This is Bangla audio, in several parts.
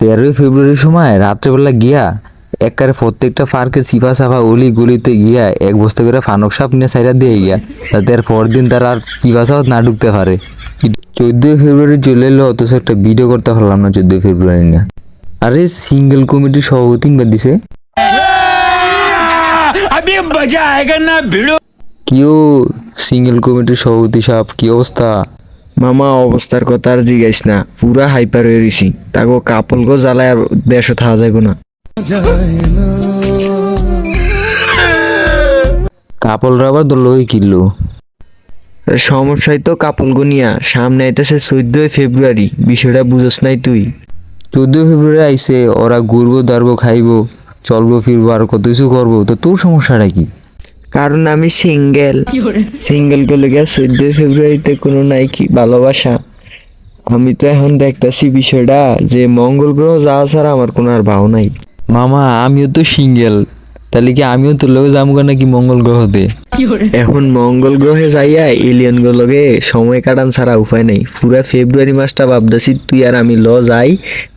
তেরোই ফেব্রুয়ারির সময় রাত্রেবেলা গিয়া এককারে প্রত্যেকটা পার্কের সিফা সাফা অলি গলিতে গিয়া এক বস্তা করে ফানক সাপ নিয়ে সাইডা দিয়ে গিয়া তাতে আর পরদিন তারা আর সিফা সাপ না ঢুকতে পারে। চোদ্দোই ফেব্রুয়ারি চলে এলো অথচ একটা ভিডিও করতে পারলাম না চোদ্দোই ফেব্রুয়ারি না আরে সিঙ্গেল কমিটির সভাপতি বা দিছে। কেউ সিঙ্গেল কমিটির সভাপতি সাহেব কি অবস্থা? মামা অবস্থার কথা আর জিজ্ঞাস না। পুরা হাইপার হয়ে রইছি। তাকে কাপল গো জ্বালায় আর দেশে থাকা যাইব না। কাপলরা আবার দলই কিনলো। সমস্যাই তো কাপল গো নিয়া। সামনে আইতেছে চোদ্দই ফেব্রুয়ারি। বিষয়টা বুঝোস নাই তুই। চোদ্দোই ফেব্রুয়ারি আইসে ওরা ঘুরবো দাঁড়বো খাইবো চলবো ফিরবো আর কত কিছু করব। তো তোর সমস্যাটা কি? কারণ আমি সিঙ্গেল। সিঙ্গেল করলে গিয়ে চোদ্দই ফেব্রুয়ারিতে কোনো নাই কি? ভালোবাসা। আমি তো এখন দেখতাছি বিষয়টা যে মঙ্গল গ্রহ যাওয়া ছাড়া আমার কোনো আর ভাও নাই। মামা আমিও তো সিঙ্গেল। তাহলে কি আমিও তোর লোক যাব নাকি মঙ্গল গ্রহতে? এখন মঙ্গল গ্রহে যাইয়া এলিয়ন গুলোকে সময় কাটান ছাড়া উপায় নাই। পুরা ফেব্রুয়ারি মাসটা ভাবতেছি তুই আর আমি ল যাই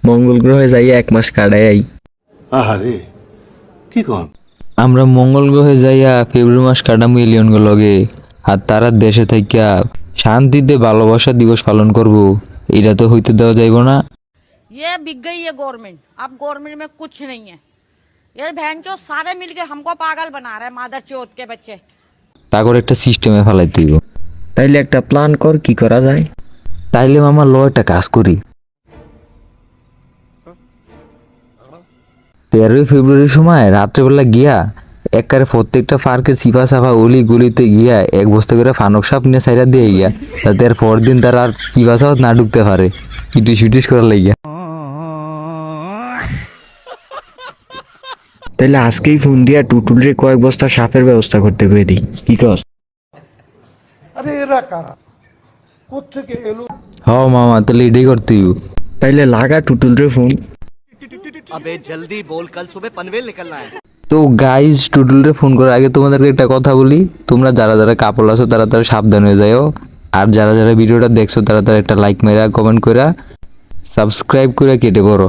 মঙ্গল গ্রহে যাইয়া এক মাস কাটাই আই। আহারে কি কন? আমরা মঙ্গল গ্রহে যাইয়া ফেব্রুয়ারি মাস কাটামো এলিয়ন লগে আর তারা দেশে থাইকা শান্তিতে ভালোবাসা দিবস পালন করব এটা তো হইতে দেওয়া যাইব না ये बिक गई है गवर्नमेंट अब गवर्नमेंट में कुछ नहीं है ये बहन चो सारे मिलके हमको पागल बना रहे हैं मादर चौथ के बच्चे তারপর একটা সিস্টেমে ফেলাইতে হইব তাইলে একটা প্ল্যান কর কি করা যায় তাইলে মামা ল একটা কাজ করি তেরোই ফেব্রুয়ারির সময় রাত্রেবেলা গিয়া একবারে প্রত্যেকটা পার্কের সিফা সাফা অলি গলিতে গিয়া এক বস্তা করে ফানক সাপ নিয়ে সাইডা দিয়ে গিয়া এর পর দিন তারা আর সিফা সাপ না ঢুকতে পারে। ইটিস ইটিস করার লাগিয়া। তাইলে আজকেই ফোন দিয়া টুটুল রে কয়েক বস্তা সাপের ব্যবস্থা করতে কয়ে দিই। কি কস? আরে এরা কারা? কোথেকে এলো? হ মামা তাহলে এটাই করতে হইব। তাইলে লাগা টুটুল রে ফোন। अबे जल्दी बोल कल सुबह पनवेल निकलना है তো গাইজ টুটুলরে ফোন করার আগে তোমাদেরকে একটা কথা বলি তোমরা যারা যারা কাপড় আছো তারা তারা সাবধান হয়ে যাও আর যারা যারা ভিডিওটা দেখছো তারা তারা একটা লাইক মেরা কমেন্ট করা সাবস্ক্রাইব করে কেটে পড়ো